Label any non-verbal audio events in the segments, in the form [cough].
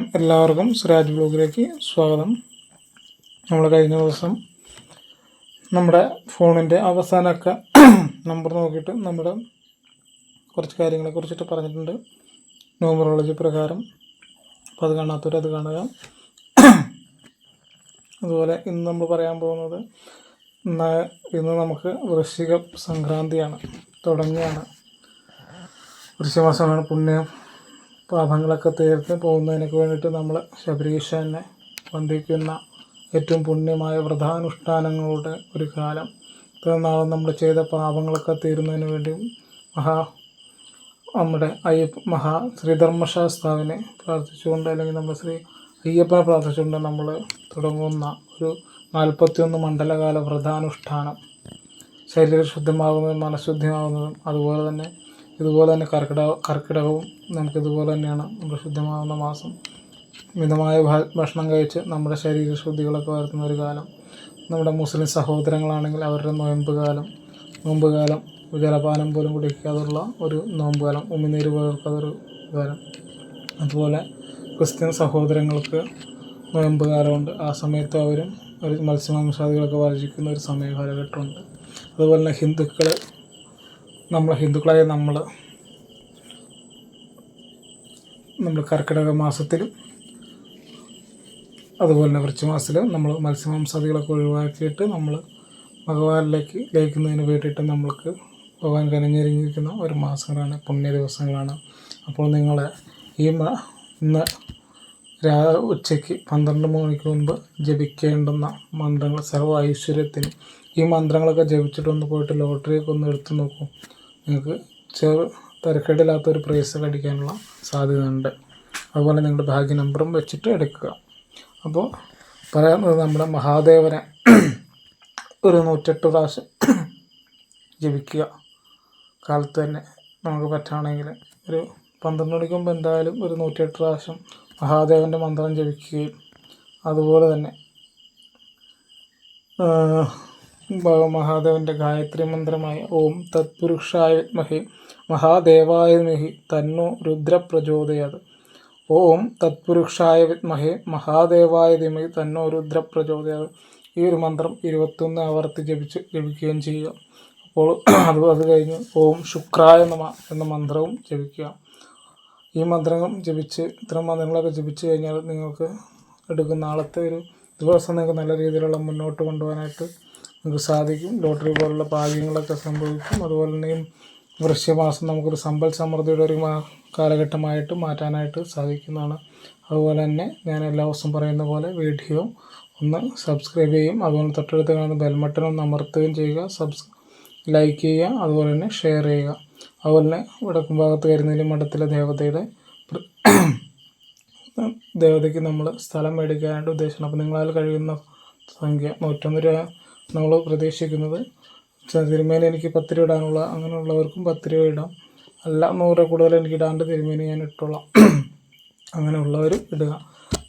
എല്ലാവർക്കും സുരാജ് ബ്ലോഗിലേക്ക് സ്വാഗതം. നമ്മൾ കഴിഞ്ഞ ദിവസം നമ്മുടെ ഫോണിന്റെ അവസാനമൊക്കെ നമ്പർ നോക്കിയിട്ട് നമ്മുടെ കുറച്ച് കാര്യങ്ങളെ കുറിച്ചിട്ട് പറഞ്ഞിട്ടുണ്ട്. ന്യൂമറോളജി പ്രകാരം. അപ്പോൾ അത് കാണാത്തവർ അത് കാണുക. അതുപോലെ ഇന്ന് നമ്മൾ പറയാൻ പോകുന്നത് ഇന്ന് നമുക്ക് വൃശ്ചിക സംക്രാന്തിയാണ്. തുടങ്ങിയാണ്. വൃശ്ചികമാസമാണ് പുണ്യം. പാപങ്ങളൊക്കെ തീർത്ത് പോകുന്നതിനൊക്കെ വേണ്ടിയിട്ട് നമ്മൾ ശബരീശനെ വന്ദിക്കുന്ന ഏറ്റവും പുണ്യമായ വ്രതാനുഷ്ഠാനങ്ങളുടെ ഒരു കാലം. ഇത്രയും നാളും നമ്മൾ ചെയ്ത പാപങ്ങളൊക്കെ തീരുന്നതിന് വേണ്ടി മഹാ നമ്മുടെ അയ്യപ്പ മഹാ ശ്രീധർമ്മശാസ്താവിനെ പ്രാർത്ഥിച്ചുകൊണ്ട് അല്ലെങ്കിൽ നമ്മൾ ശ്രീ അയ്യപ്പനെ പ്രാർത്ഥിച്ചുകൊണ്ട് നമ്മൾ തുടങ്ങുന്ന ഒരു നാൽപ്പത്തിയൊന്ന് മണ്ഡലകാല വ്രതാനുഷ്ഠാനം. ശരീരം ശുദ്ധമാകുന്നതും മനഃശുദ്ധിയാകുന്നതും അതുപോലെ തന്നെ ഇതുപോലെ തന്നെ കർക്കിടക കർക്കിടകവും നമുക്ക് ഇതുപോലെ തന്നെയാണ് നമുക്ക് ശുദ്ധമാകുന്ന മാസം. മിതമായ ഭക്ഷണം കഴിച്ച് നമ്മുടെ ശരീരശുദ്ധികളൊക്കെ വരുത്തുന്ന ഒരു കാലം. നമ്മുടെ മുസ്ലിം സഹോദരങ്ങളാണെങ്കിൽ അവരുടെ നോയമ്പ് കാലം നോമ്പ് കാലം ജലപാനം പോലും കുടിക്കാതുള്ള ഒരു നോമ്പ് കാലം ഉമിനീര് പോലൊരു കാലം. അതുപോലെ ക്രിസ്ത്യൻ സഹോദരങ്ങൾക്ക് നോയമ്പ് കാലമുണ്ട്. ആ സമയത്ത് അവരും ഒരു മത്സ്യമാംസാദികളൊക്കെ വർജിക്കുന്ന ഒരു സമയ കാലഘട്ടമുണ്ട്. അതുപോലെ തന്നെ ഹിന്ദുക്കൾ നമ്മൾ ഹിന്ദുക്കളായ നമ്മൾ നമ്മൾ കർക്കിടക മാസത്തിലും അതുപോലെ തന്നെ വൃശ്ചമാസത്തിലും നമ്മൾ മത്സ്യമാംസാദികളൊക്കെ ഒഴിവാക്കിയിട്ട് നമ്മൾ ഭഗവാനിലേക്ക് ലയിക്കുന്നതിന് വേണ്ടിയിട്ട് നമ്മൾക്ക് ഭഗവാൻ കനഞ്ഞിരിക്കുന്ന ഒരു മാസങ്ങളാണ് പുണ്യ ദിവസങ്ങളാണ്. അപ്പോൾ നിങ്ങൾ ഈ ഇന്ന് രാ ഉച്ചയ്ക്ക് പന്ത്രണ്ട് മണിക്ക് മുമ്പ് ജപിക്കേണ്ടുന്ന മന്ത്രങ്ങൾ സർവ ഐശ്വര്യത്തിന് ഈ മന്ത്രങ്ങളൊക്കെ ജപിച്ചിട്ടൊന്ന് പോയിട്ട് ലോട്ടറിയൊക്കെ ഒന്ന് എടുത്തു നോക്കൂ. നിങ്ങൾക്ക് ചെറു തിരക്കേടില്ലാത്തൊരു പ്രൈസ് അടിക്കാനുള്ള സാധ്യതയുണ്ട്. അതുപോലെ നിങ്ങളുടെ ഭാഗ്യ നമ്പറും വെച്ചിട്ട് എടുക്കുക. അപ്പോൾ പറയുന്നത് നമ്മുടെ മഹാദേവനെ ഒരു നൂറ്റെട്ട് പ്രാവശ്യം ജപിക്കുക. കാലത്ത് തന്നെ നമുക്ക് പറ്റുകയാണെങ്കിൽ ഒരു പന്ത്രണ്ട് മണിക്ക് മുമ്പ് എന്തായാലും ഒരു നൂറ്റിയെട്ട് പ്രാവശ്യം മഹാദേവന്റെ മന്ത്രം ജപിക്കുകയും അതുപോലെ തന്നെ മഹാദേവന്റെ ഗായത്രി മന്ത്രമായ ഓം തത്പുരുഷായ വിദ്മഹി മഹാദേവായ വിദ്മഹി തന്നോ രുദ്രപ്രചോദയത്. ഓം തത്പുരുഷായ വിത്മഹി മഹാദേവായ ധീമഹി തന്നോ രുദ്രപ്രചോദയത്. ഈ ഒരു മന്ത്രം ഇരുപത്തൊന്ന് ആവർത്തി ജപിച്ച് ജപിക്കുകയും ചെയ്യുക. അപ്പോൾ അത് അത് കഴിഞ്ഞ് ഓം ശുക്രായ നമ എന്ന മന്ത്രവും ജപിക്കുക. ഈ മന്ത്രങ്ങൾ ജപിച്ച് ഇത്തരം മന്ത്രങ്ങളൊക്കെ ജപിച്ച് കഴിഞ്ഞാൽ നിങ്ങൾക്ക് എടുക്കുന്ന നാളത്തെ ഒരു ദിവസം നിങ്ങൾക്ക് നല്ല രീതിയിലുള്ള മുന്നോട്ട് കൊണ്ടുപോകാനായിട്ട് നിങ്ങൾക്ക് സാധിക്കും. ലോട്ടറി പോലുള്ള ഭാഗ്യങ്ങളൊക്കെ സംഭവിക്കും. അതുപോലെ തന്നെ ഈ വൃശ്യമാസം നമുക്കൊരു സമ്പൽ സമൃദ്ധിയുടെ ഒരു കാലഘട്ടമായിട്ട് മാറ്റാനായിട്ട് സാധിക്കുന്നതാണ്. അതുപോലെ തന്നെ ഞാൻ എല്ലാ ദിവസവും പറയുന്ന പോലെ വീഡിയോ ഒന്ന് സബ്സ്ക്രൈബ് ചെയ്യും. അതുപോലെ തൊട്ടടുത്ത് കാണുന്ന ബെൽമട്ടൺ ഒന്ന് അമർത്തുകയും ചെയ്യുക. സബ്സ് ലൈക്ക് ചെയ്യുക. അതുപോലെ തന്നെ ഷെയർ ചെയ്യുക. അതുപോലെ തന്നെ വടക്കും ഭാഗത്ത് കരുന്നേലി മഠത്തിലെ ദേവതയുടെ ദേവതയ്ക്ക് നമ്മൾ സ്ഥലം മേടിക്കാനായിട്ട് ഉദ്ദേശിക്കണം. അപ്പോൾ നിങ്ങളാൽ കഴിയുന്ന സംഖ്യ നൂറ്റൊന്ന് രൂപ നമ്മൾ പ്രതീക്ഷിക്കുന്നത്. തിരുമേനി എനിക്ക് പത്ത് രൂപ ഇടാനുള്ള അങ്ങനെയുള്ളവർക്കും പത്ത് രൂപ ഇടാം. അല്ല നൂറ് കൂടുതൽ എനിക്ക് ഇടാണ്ട് തിരുമേനി ഞാൻ ഇട്ടോളാം. [clears throat] അങ്ങനെയുള്ളവരും ഇടുക.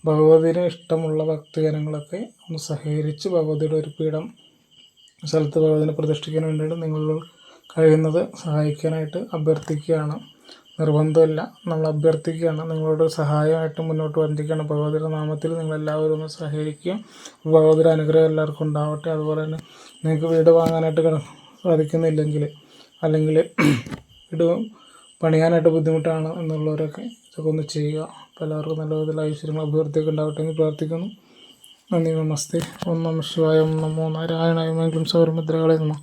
ഭഗവതിന് ഇഷ്ടമുള്ള ഭക്തജനങ്ങളൊക്കെ ഒന്ന് സഹകരിച്ച് ഭഗവതിയുടെ ഒരു പീഠം സ്ഥലത്ത് ഭഗവതിനെ പ്രതിഷ്ഠിക്കാൻ വേണ്ടിയിട്ട് നിങ്ങൾ കഴിയുന്നത് സഹായിക്കാനായിട്ട് അഭ്യർത്ഥിക്കുകയാണ്. നിർബന്ധമില്ല. നമ്മൾ അഭ്യർത്ഥിക്കുകയാണ്. നിങ്ങളോട് സഹായമായിട്ട് മുന്നോട്ട് വന്നിരിക്കുകയാണ് ഭഗവതിയുടെ നാമത്തിൽ നിങ്ങളെല്ലാവരും ഒന്ന് സഹകരിക്കുക. ഭഗവതിയുടെ അനുഗ്രഹം എല്ലാവർക്കും ഉണ്ടാവട്ടെ. അതുപോലെ തന്നെ നിങ്ങൾക്ക് വീട് വാങ്ങാനായിട്ട് സാധിക്കുന്നില്ലെങ്കിൽ അല്ലെങ്കിൽ വീട് പണിയാനായിട്ട് ബുദ്ധിമുട്ടാണ് എന്നുള്ളവരൊക്കെ ഇതൊക്കെ ഒന്ന് ചെയ്യുക. അപ്പോൾ എല്ലാവർക്കും നല്ല വിധത്തിൽ ഐശ്വര്യങ്ങൾ അഭിവൃദ്ധിയൊക്കെ ഉണ്ടാവട്ടെ എന്ന് പ്രാർത്ഥിക്കുന്നു. നന്ദി നമസ്തേ. ഓം ശിവായം. നമോ നാരായണായ. മംഗളം സൗരമുദ്രകളെ നമ.